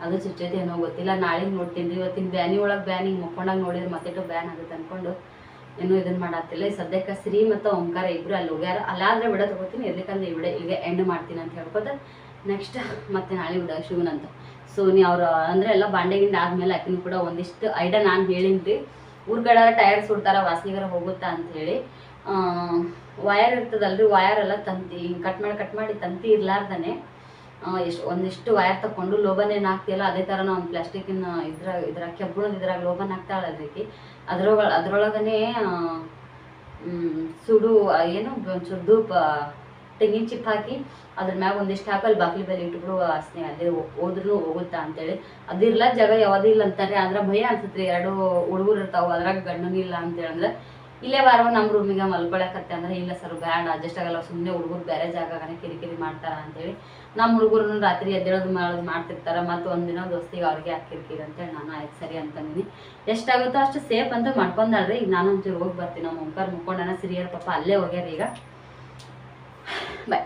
ಅದು ಚುಚ್ಚೈತಿ ಏನೋ ಗೊತ್ತಿಲ್ಲ. ನಾಳೆ ನೋಡ್ತೀನಿ. ರೀ ಇವತ್ತಿನ ಬ್ಯಾನಿ ಒಳಗೆ ಬ್ಯಾನ್ ಹಿಂಗೆ ಮುಕ್ಕೊಂಡಾಗ ನೋಡಿದ್ರೆ ಮತ್ತಿಟ್ಟು ಬ್ಯಾನ್ ಆಗುತ್ತೆ ಅಂದ್ಕೊಂಡು ಏನೂ ಇದನ್ನ ಮಾಡತ್ತಿಲ್ಲ ಸದ್ಯಕ್ಕೆ ಶ್ರೀ ಮತ್ತು ಓಂಕಾರ ಇಬ್ಬರು ಅಲ್ಲಿ ಹೋಗ್ಯಾರ. ಅಲ್ಲಾದ್ರೆ ಬಿಡ ತಗೋತೀನಿ. ಎದಕ್ಕಂದ್ರೆ ಈ ಈಗ ಎಂಡ್ ಮಾಡ್ತೀನಿ ಅಂತ ಹೇಳ್ಕೊತ ನೆಕ್ಸ್ಟ್ ಮತ್ತೆ ನಾಳೆ ಬಿಡ ಶಿವನಂತ ಸೊ ನೀವು ಅವ್ರು ಅಂದರೆ ಎಲ್ಲ ಬಾಂಡೆ ಆದಮೇಲೆ ಆಕಿನೂ ಕೂಡ ಒಂದಿಷ್ಟು ಐಡಿಯಾ ನಾನು ಹೇಳಿನ್ರಿ. ಊರ್ಗಡೆ ಟೈರ್ ಸುಡ್ತಾರ ವಾಸಿಗರ ಹೋಗುತ್ತಾ ಅಂತ ಹೇಳಿ. ವಯರ್ ಇರ್ತದಲ್ರಿ. ವಯರ್ ಎಲ್ಲ ತಂತಿ, ಹಿಂಗೆ ಕಟ್ ಮಾಡಿ ಕಟ್ ಮಾಡಿ ತಂತಿ ಇರ್ಲಾರ್ದನೆ. ಎಷ್ಟು ಒಂದಿಷ್ಟು ವೈರ್ ತಕೊಂಡು ಲೋಬನ್ ಏನು ಹಾಕ್ತಿಯಲ್ಲ ಅದೇ ಥರ ಒಂದು ಪ್ಲಾಸ್ಟಿಕ್ಕಿನ ಇದ್ರ ಇದ್ರ ಕೆಬ್ಬಣದ ಇದ್ರಾಗ ಲೋಬನ್ ಹಾಕ್ತಾಳೆ ಅದ್ರೊಳ ಅದ್ರೊಳಗನೆ ಸುಡು ಏನು ಒಂಚೂರು ಧೂಪ ತೆಂಗಿನ ಚಿಪ್ ಹಾಕಿ ಅದ್ರ ಮ್ಯಾಗ ಒಂದಿಷ್ಟು ಹಾಕಲ್ಲಿ ಬಾಕ್ಲಿ ಬೆಲೆ ಇಟ್ಬಿಡು ವಾಸನೆ ಅದೇ ಹೋದ್ರೂ ಹೋಗುತ್ತಾ ಅಂತೇಳಿ. ಅದಿರ್ಲ ಜಾಗ ಯಾವುದೂ ಇಲ್ಲ ಅಂತಾರೆ, ಆದ್ರೆ ಭಯ ಅನ್ಸುತ್ತೆ ಎರಡು ಹುಡುಗರು ಇರ್ತಾವ, ಅದ್ರಾಗ ಗಂಡನೂ ಇಲ್ಲ ಅಂತೇಳಿ ಅಂದ್ರೆ ಇಲ್ಲೇ ಬಾರೋ ನಮ್ಮ ರೂಮಿಗೆ ಮಲ್ಕೊಳಕತ್ತೆ ಅಂದ್ರೆ, ಇಲ್ಲ ಸರ್ ಬ್ಯಾಡ ಅಡ್ಜಸ್ಟ್ ಆಗಲ್ಲ ಸುಮ್ಮನೆ ಹುಡುಗರು ಬೇರೆ ಜಾಗನೇ ಕಿರಿಕಿರಿ ಮಾಡ್ತಾರ ಅಂತೇಳಿ ನಮ್ಮ ಹುಡುಗರು ರಾತ್ರಿ ಎದ್ದೇಳೋದು ಮಾಡೋದು ಮಾಡ್ತಿರ್ತಾರೆ, ಮತ್ತು ಒಂದಿನ ದೋಸ್ತಿಗೆ ಅವ್ರಿಗೆ ಯಾಕೆ ಕಿರಿಕಿರಿ ಅಂತೇಳಿ ನಾನು ಆಯ್ತು ಸರಿ ಅಂತಂದಿನಿ. ಎಷ್ಟಾಗುತ್ತೋ ಅಷ್ಟು ಸೇಫ್ ಅಂತ ಮಾಡ್ಕೊಂಡಾಳ್ರಿ. ಈಗ ನಾನು ಒಂಚೂರು ಹೋಗಿ ಬರ್ತೀನಿ, ನಮ್ಮ ಮುಖರ್ ಮುಕ್ಕೊಂಡನ, ಸಿರಿಯರ್ ಪಾಪ ಅಲ್ಲೇ ಹೋಗ್ಯಾರ ಈಗ. ಬಾಯ್